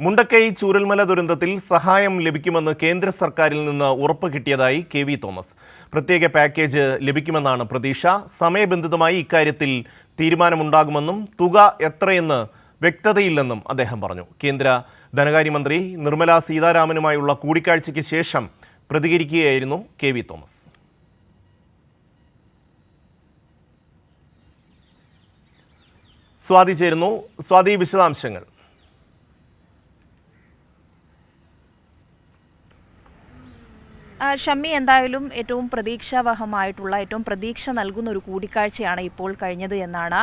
മുണ്ടക്കൈ ചൂരൽമല ദുരന്തത്തിൽ സഹായം ലഭിക്കുമെന്ന് കേന്ദ്ര സർക്കാരിൽ നിന്ന് ഉറപ്പ് കിട്ടിയതായി കെ വി തോമസ്. പ്രത്യേക പാക്കേജ് ലഭിക്കുമെന്നാണ് പ്രതീക്ഷ. സമയബന്ധിതമായി ഇക്കാര്യത്തിൽ തീരുമാനമുണ്ടാകുമെന്നും തുക എത്രയെന്ന് വ്യക്തതയില്ലെന്നും അദ്ദേഹം പറഞ്ഞു. കേന്ദ്ര ധനകാര്യമന്ത്രി നിർമ്മല സീതാരാമനുമായുള്ള കൂടിക്കാഴ്ചയ്ക്ക് ശേഷം പ്രതികരിക്കുകയായിരുന്നു കെ വി തോമസ്. സ്വാതി ചേരുന്നു. സ്വാതി വിശദാംശങ്ങൾ. ഷമ്മി എന്തായാലും ഏറ്റവും പ്രതീക്ഷാവഹമായിട്ടുള്ള ഏറ്റവും പ്രതീക്ഷ നൽകുന്ന ഒരു കൂടിക്കാഴ്ചയാണ് ഇപ്പോൾ കഴിഞ്ഞത് എന്നാണ്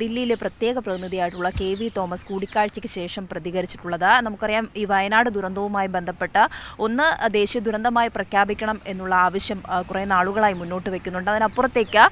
ദില്ലിയിലെ പ്രത്യേക പ്രതിനിധിയായിട്ടുള്ള കെ വി തോമസ് കൂടിക്കാഴ്ചയ്ക്ക് ശേഷം പ്രതികരിച്ചിട്ടുള്ളത്. നമുക്കറിയാം ഈ വയനാട് ദുരന്തവുമായി ബന്ധപ്പെട്ട് ഒന്ന് ദേശീയ ദുരന്തമായി പ്രഖ്യാപിക്കണം എന്നുള്ള ആവശ്യം കുറേ നാളുകളായി മുന്നോട്ട് വെക്കുന്നുണ്ട്. അതിനപ്പുറത്തേക്ക്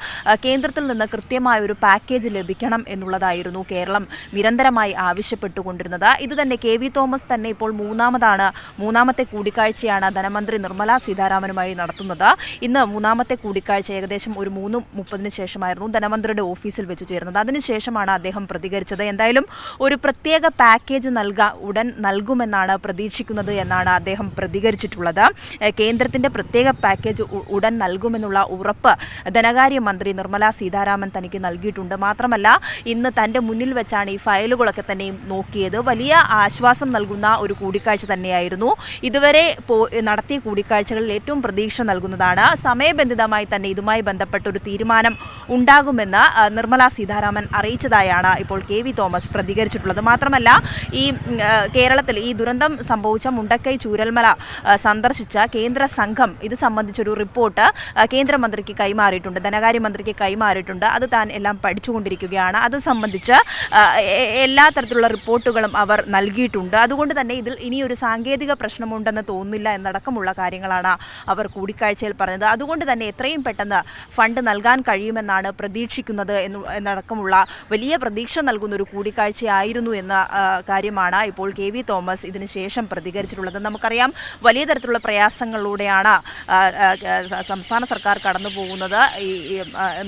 കേന്ദ്രത്തിൽ നിന്ന് കൃത്യമായ ഒരു പാക്കേജ് ലഭിക്കണം എന്നുള്ളതായിരുന്നു കേരളം നിരന്തരമായി ആവശ്യപ്പെട്ടുകൊണ്ടിരുന്നത്. ഇത് തന്നെ കെ വി തോമസ് തന്നെ ഇപ്പോൾ മൂന്നാമതാണ് മൂന്നാമത്തെ കൂടിക്കാഴ്ചയാണ് ധനമന്ത്രി നിർമ്മല സീതാരാമനുമായി നടത്തുന്നത്. ഇന്ന് മൂന്നാമത്തെ കൂടിക്കാഴ്ച ഏകദേശം ഒരു മൂന്ന് മുപ്പതിന് ശേഷമായിരുന്നു ധനമന്ത്രിയുടെ ഓഫീസിൽ വെച്ച് ചേർന്നത് അതിനുശേഷമാണ് അദ്ദേഹം പ്രതികരിച്ചത്. എന്തായാലും ഒരു പ്രത്യേക പാക്കേജ് നൽകുക ഉടൻ നൽകുമെന്നാണ് പ്രതീക്ഷിക്കുന്നത് എന്നാണ് അദ്ദേഹം പ്രതികരിച്ചിട്ടുള്ളത്. കേന്ദ്രത്തിന്റെ പ്രത്യേക പാക്കേജ് ഉടൻ നൽകുമെന്നുള്ള ഉറപ്പ് ധനകാര്യമന്ത്രി നിർമ്മല സീതാരാമൻ തനിക്ക് നൽകിയിട്ടുണ്ട്. മാത്രമല്ല ഇന്ന് തന്റെ മുന്നിൽ വെച്ചാണ് ഈ ഫയലുകളൊക്കെ തന്നെയും നോക്കിയത്. വലിയ ആശ്വാസം നൽകുന്ന ഒരു കൂടിക്കാഴ്ച തന്നെയായിരുന്നു. ഇതുവരെ നടത്തിയ കൂടിക്കാഴ്ചകളിൽ ഏറ്റവും പ്രതീക്ഷ നൽകുന്നതാണ്. സമയബന്ധിതമായി തന്നെ ഇതുമായി ബന്ധപ്പെട്ട ഒരു തീരുമാനം ഉണ്ടാകുമെന്ന് നിർമ്മല സീതാരാമൻ അറിയിച്ചതായാണ് ഇപ്പോൾ കെ വി തോമസ് പ്രതികരിച്ചിട്ടുള്ളത്. മാത്രമല്ല ഈ കേരളത്തിൽ ഈ ദുരന്തം സംഭവിച്ച മുണ്ടക്കൈ ചൂരൽമല സന്ദർശിച്ച കേന്ദ്ര സംഘം ഇത് സംബന്ധിച്ചൊരു റിപ്പോർട്ട് കേന്ദ്രമന്ത്രിക്ക് കൈമാറിയിട്ടുണ്ട് ധനകാര്യമന്ത്രിക്ക് കൈമാറിയിട്ടുണ്ട്. അത് താൻ എല്ലാം പഠിച്ചുകൊണ്ടിരിക്കുകയാണ്. അത് സംബന്ധിച്ച് എല്ലാ തരത്തിലുള്ള റിപ്പോർട്ടുകളും അവർ നൽകിയിട്ടുണ്ട്. അതുകൊണ്ട് തന്നെ ഇതിൽ ഇനിയൊരു സാങ്കേതിക പ്രശ്നമുണ്ടെന്ന് തോന്നുന്നില്ല എന്നടക്കമുള്ള കാര്യങ്ങളാണ് അവർ കൂടിക്കാഴ്ചയിൽ പറഞ്ഞത്. അതുകൊണ്ട് തന്നെ എത്രയും പെട്ടെന്ന് ഫണ്ട് നൽകാൻ കഴിയുമെന്നാണ് പ്രതീക്ഷിക്കുന്നത് എന്ന് എന്നടക്കമുള്ള വലിയ പ്രതീക്ഷ നൽകുന്ന ഒരു കൂടിക്കാഴ്ചയായിരുന്നു എന്ന കാര്യമാണ് ഇപ്പോൾ കെ വി തോമസ് ഇതിന് ശേഷം പ്രതികരിച്ചിട്ടുള്ളത്. നമുക്കറിയാം വലിയ തരത്തിലുള്ള പ്രയാസങ്ങളിലൂടെയാണ് സംസ്ഥാന സർക്കാർ കടന്നു പോകുന്നത് ഈ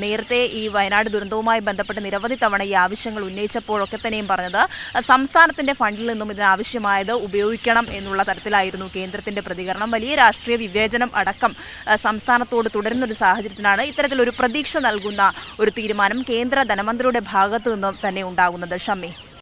നേരത്തെ ഈ വയനാട് ദുരന്തവുമായി ബന്ധപ്പെട്ട് നിരവധി തവണ ഈ ആവശ്യങ്ങൾ ഉന്നയിച്ചപ്പോഴൊക്കെ തന്നെയും പറഞ്ഞത് സംസ്ഥാനത്തിന്റെ ഫണ്ടിൽ നിന്നും ഇതിനാവശ്യമായത് ഉപയോഗിക്കണം എന്നുള്ള തരത്തിലായിരുന്നു കേന്ദ്രത്തിന്റെ പ്രതികരണം. വലിയ രാഷ്ട്രീയ വിവേചനം അടക്കം സംസ്ഥാനത്തോട് തുടരുന്ന ഒരു സാഹചര്യത്തിലാണ് ഇത്തരത്തിലൊരു പ്രതീക്ഷ നൽകുന്ന ഒരു തീരുമാനം കേന്ദ്ര ധനമന്ത്രിയുടെ ഭാഗത്തു നിന്നും തന്നെ ഉണ്ടാകുന്നത്. ഷമ്മി.